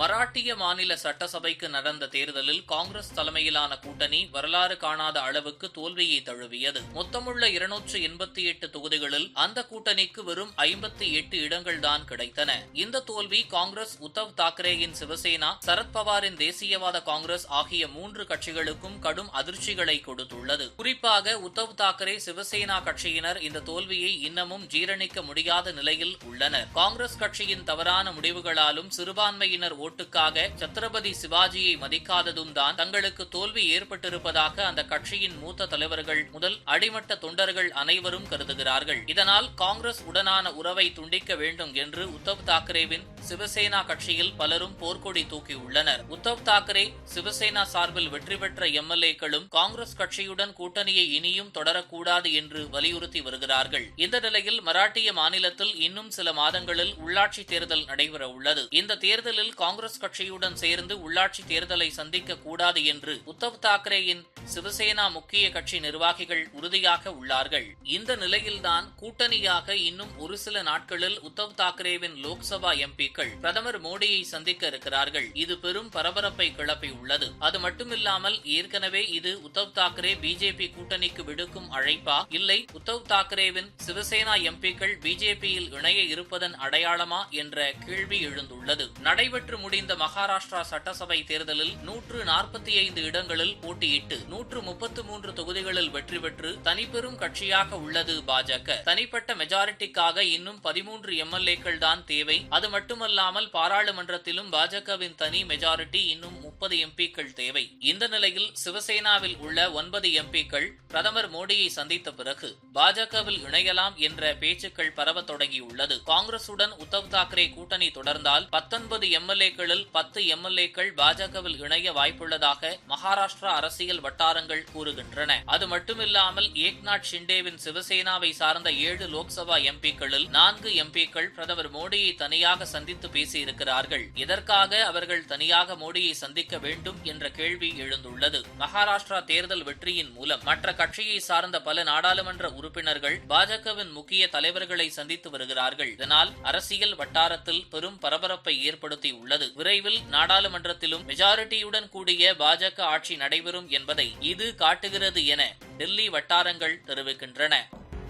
மராட்டிய மாநில சட்டசபைக்கு நடந்த தேர்தலில் காங்கிரஸ் தலைமையிலான கூட்டணி வரலாறு காணாத அளவுக்கு தோல்வியை தழுவியது. மொத்தமுள்ள இருநூற்று எண்பத்தி எட்டு தொகுதிகளில் அந்த கூட்டணிக்கு வெறும் ஐம்பத்தி எட்டு இடங்கள்தான் கிடைத்தன. இந்த தோல்வி காங்கிரஸ் உத்தவ் தாக்கரேயின் சிவசேனா சரத்பவாரின் தேசியவாத காங்கிரஸ் ஆகிய மூன்று கட்சிகளுக்கும் கடும் அதிர்ச்சிகளை கொடுத்துள்ளது. குறிப்பாக உத்தவ் தாக்கரே சிவசேனா கட்சியினர் இந்த தோல்வியை இன்னமும் ஜீரணிக்க முடியாத நிலையில் உள்ளனர். காங்கிரஸ் கட்சியின் தவறான முடிவுகளாலும் சிறுபான்மையினர் ஓட்டுக்காக சத்ரபதி சிவாஜியை மதிக்காததும் தான் தங்களுக்கு தோல்வி ஏற்பட்டிருப்பதாக அந்த கட்சியின் மூத்த தலைவர்கள் முதல் அடிமட்ட தொண்டர்கள் அனைவரும் கருதுகிறார்கள். இதனால் காங்கிரஸ் உடனான உறவை துண்டிக்க வேண்டும் என்று உத்தவ் தாக்கரேவின் சிவசேனா கட்சியில் பலரும் போர்க்கொடி தூக்கியுள்ளனர். உத்தவ் தாக்கரே சிவசேனா சார்பில் வெற்றி பெற்ற எம்எல்ஏக்களும் காங்கிரஸ் கட்சியுடன் கூட்டணியை இனியும் தொடரக்கூடாது என்று வலியுறுத்தி வருகிறார்கள். இந்த நிலையில் மராட்டிய மாநிலத்தில் இன்னும் சில மாதங்களில் உள்ளாட்சி தேர்தல் நடைபெற உள்ளது. இந்த தேர்தலில் காங்கிரஸ் கட்சியுடன் சேர்ந்து உள்ளாட்சி தேர்தலை சந்திக்க கூடாது என்று உத்தவ் தாக்கரேயின் சிவசேனா முக்கிய கட்சி நிர்வாகிகள் உறுதியாக உள்ளார்கள். இந்த நிலையில்தான் கூட்டணியாக இன்னும் ஒரு சில நாட்களில் உத்தவ் தாக்கரேவின் லோக்சபா எம்பி எம்பிக்கள் பிரதமர் மோடியை சந்திக்க இருக்கிறார்கள். இது பெரும் பரபரப்பை கிளப்பியுள்ளது அது மட்டுமில்லாமல் ஏற்கனவே இது உத்தவ் தாக்கரே பிஜேபி கூட்டணிக்கு விடுக்கும் அழைப்பா? இல்லை உத்தவ் தாக்கரேவின் சிவசேனா எம்பிக்கள் பிஜேபியில் இணைய இருப்பதன் அடையாளமா? என்ற கேள்வி எழுந்துள்ளது. நடைபெற்று முடிந்த மகாராஷ்டிரா சட்டசபை தேர்தலில் நூற்று நாற்பத்தி ஐந்து இடங்களில் போட்டியிட்டு நூற்று முப்பத்து மூன்று தொகுதிகளில் வெற்றி பெற்று தனிப்பெரும் கட்சியாக உள்ளது பாஜக. தனிப்பட்ட மெஜாரிட்டிக்காக இன்னும் பதிமூன்று எம்எல்ஏக்கள் தான் தேவை. அது மட்டுமல்ல மட்டுமல்லாமல் பாராளுமன்றத்திலும் பாஜகவின் தனி மெஜாரிட்டி இன்னும் முப்பது எம்பிக்கள் தேவை. இந்த நிலையில் சிவசேனாவில் உள்ள ஒன்பது எம்பிக்கள் பிரதமர் மோடியை சந்தித்த பிறகு பாஜகவில் இணையலாம் என்ற பேச்சுக்கள் பரவத் தொடங்கியுள்ளது. காங்கிரசுடன் உத்தவ் தாக்கரே கூட்டணி தொடர்ந்தால் பத்தொன்பது எம்எல்ஏக்களில் பத்து எம்எல்ஏக்கள் பாஜகவில் இணைய வாய்ப்புள்ளதாக மகாராஷ்டிரா அரசியல் வட்டாரங்கள் கூறுகின்றன. அது மட்டுமில்லாமல் ஏக்நாத் ஷிண்டேவின் சிவசேனாவை சார்ந்த ஏழு லோக்சபா எம்பிக்களில் நான்கு எம்பிக்கள் பிரதமர் மோடியை தனியாக சந்தித்து பேசியிருக்கிறார்கள். இதற்காக அவர்கள் தனியாக மோடியை சந்திக்க வேண்டும் என்ற கேள்வி எழுந்துள்ளது. மகாராஷ்டிரா தேர்தல் வெற்றியின் மூலம் மற்ற கட்சியை சார்ந்த பல நாடாளுமன்ற உறுப்பினர்கள் பாஜகவின் முக்கிய தலைவர்களை சந்தித்து வருகிறார்கள். இதனால் அரசியல் வட்டாரத்தில் பெரும் பரபரப்பை ஏற்படுத்தி உள்ளது. விரைவில் நாடாளுமன்றத்திலும் மெஜாரிட்டியுடன் கூடிய பாஜக ஆட்சி நடைபெறும் என்பதை இது காட்டுகிறது என டெல்லி வட்டாரங்கள் தெரிவிக்கின்றன.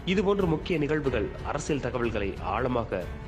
இதுபோன்ற முக்கிய நிகழ்வுகள் அரசியல் தகவல்களை ஆழமாக